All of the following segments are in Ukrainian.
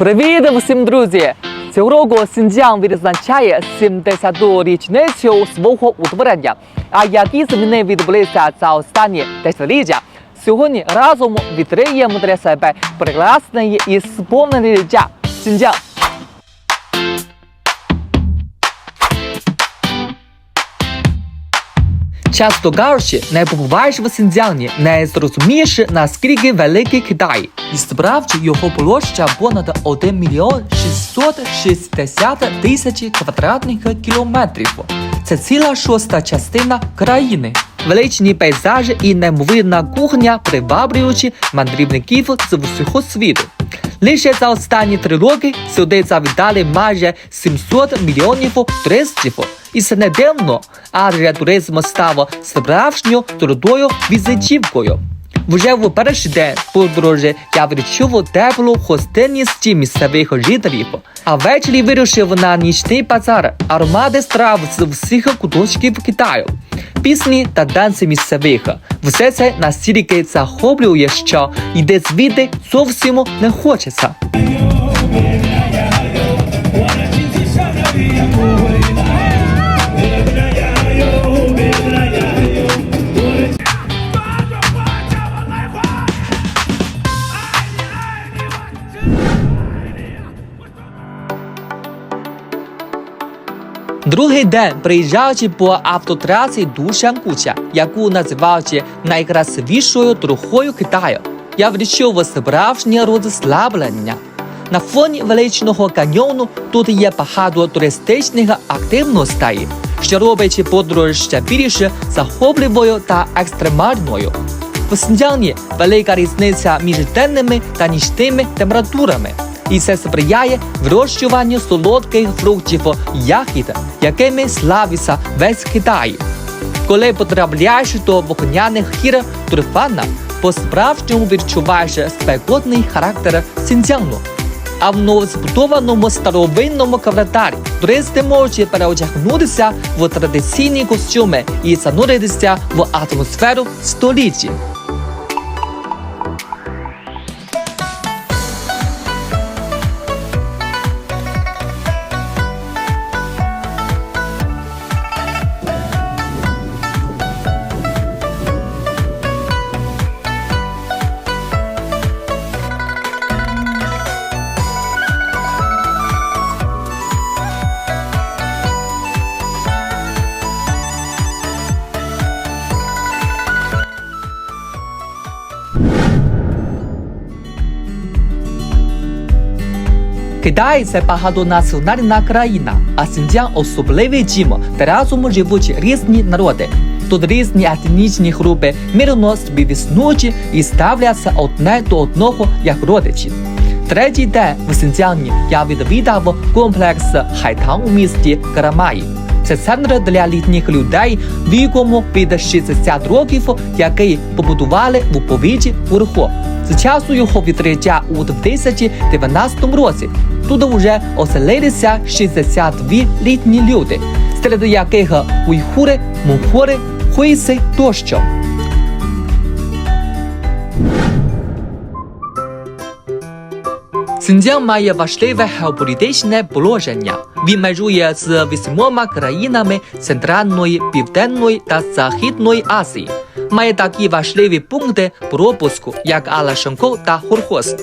Привіт усім, друзі! Цього року Синьцзян відзначає 70-ту річницю свого утворення. А які зміни відбулися за останні десятиліття? Сьогодні разом відкриємо для себе прекрасне і сповнене життя Синьцзян. Часто кажучи, не побуваєш в Синьцзяні, не зрозумієш, наскільки великий Китай. І справді його площа понад 1 мільйон 660 тисяч квадратних кілометрів. Це ціла шоста частина країни. Величні пейзажі і неймовірна кухня приваблюючи мандрівників з усього світу. Лише за останні три роки сюди завітали майже 700 мільйонів туристів. І це не дивно, адже туризм став справжньою трудою візитівкою. Вже в перший день подорожі я відчув теплу гостинність місцевих жителів, а ввечері вирушив на нічний базар, аромати страв з всіх куточків Китаю. Пісні та танці місцевих. Все це настільки захоплює, що йде звідти зовсім не хочеться.《Другий день, приїжджаючи по автотрасі Душан-Куча, яку називають найкрасивішою трохою Китаю, я відчув справжнє розслаблення. На фоні величного каньйону тут є багато туристичних активностей, що робить подорож ще більш захопливою та екстремальною. В Синьцзяні велика різниця між денними та нічними температурами і це сприяє вирощуванню солодких фруктів ягід, якими славиться весь Китай. Коли потрапляєш до вогняних гір Турфана, по-справжньому відчуваєш спекотний характер Сінцяну. А в новозбудованому старовинному кварталі туристи можуть переодягнутися в традиційні костюми і зануритися в атмосферу століття. Китай це багатонаціональна країна, а Синьцзян – особливий дім, де разом живуть різні народи. Тут різні етнічні групи мирно співіснують і ставляться одне до одного як родичі. Третій день в Синьцзяні я відвідав комплекс Хайтан у місті Карамаї. Це центр для літніх людей віком від 60 років, який побудували в повіті Урхо. Часу його відкриття у 2019 році тут вже оселилися 62 літні люди, серед яких уйхури, монхори, хуйси тощо. Синьцзян має важливе геополітичне положення. Він межує з вісьмома країнами Центральної, Південної та Західної Азії. Має такі важливі пункти пропуску, як Алашенко та Хорхоз.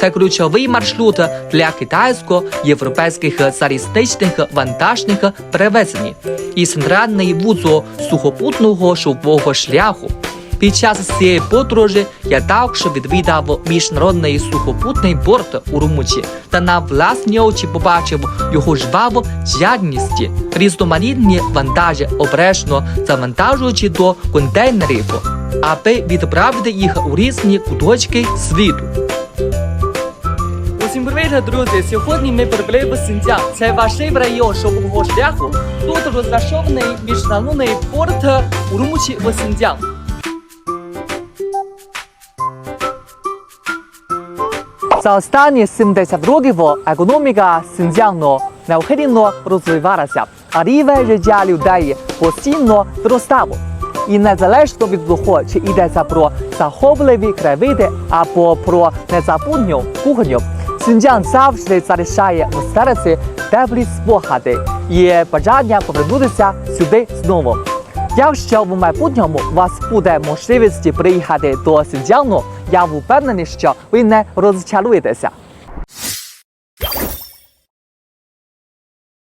Це ключовий маршрут для китайсько-європейських царістичних вантажних перевезень і центральний вузол сухопутного шового шляху. Під час цієї подорожі я також відвідав міжнародний сухопутний порт у Румучі та на власні очі побачив його жваву діяльність, різноманітні вантажі обережно завантажуючи до контейнерів, аби відправити їх у різні куточки світу. Усім привіт, друзі! Сьогодні ми прибули в Синьцзян. Це важливий район шовкового шляху. Тут розташований міжнародний порт Урумчі в Синьцзян. За останні 70 років економіка Синьцзяну неухильно розвивалася, а рівень життя людей постійно зростав. І незалежно від того, чи йдеться про захопливі краєвиди або про незабутню кухню, Синьцзян завжди залишає в серці теплі спогади і бажання повернутися сюди знову. Якщо в майбутньому у вас буде можливість приїхати до Синьцзяну, я впевнений, що ви не розчаруєтеся.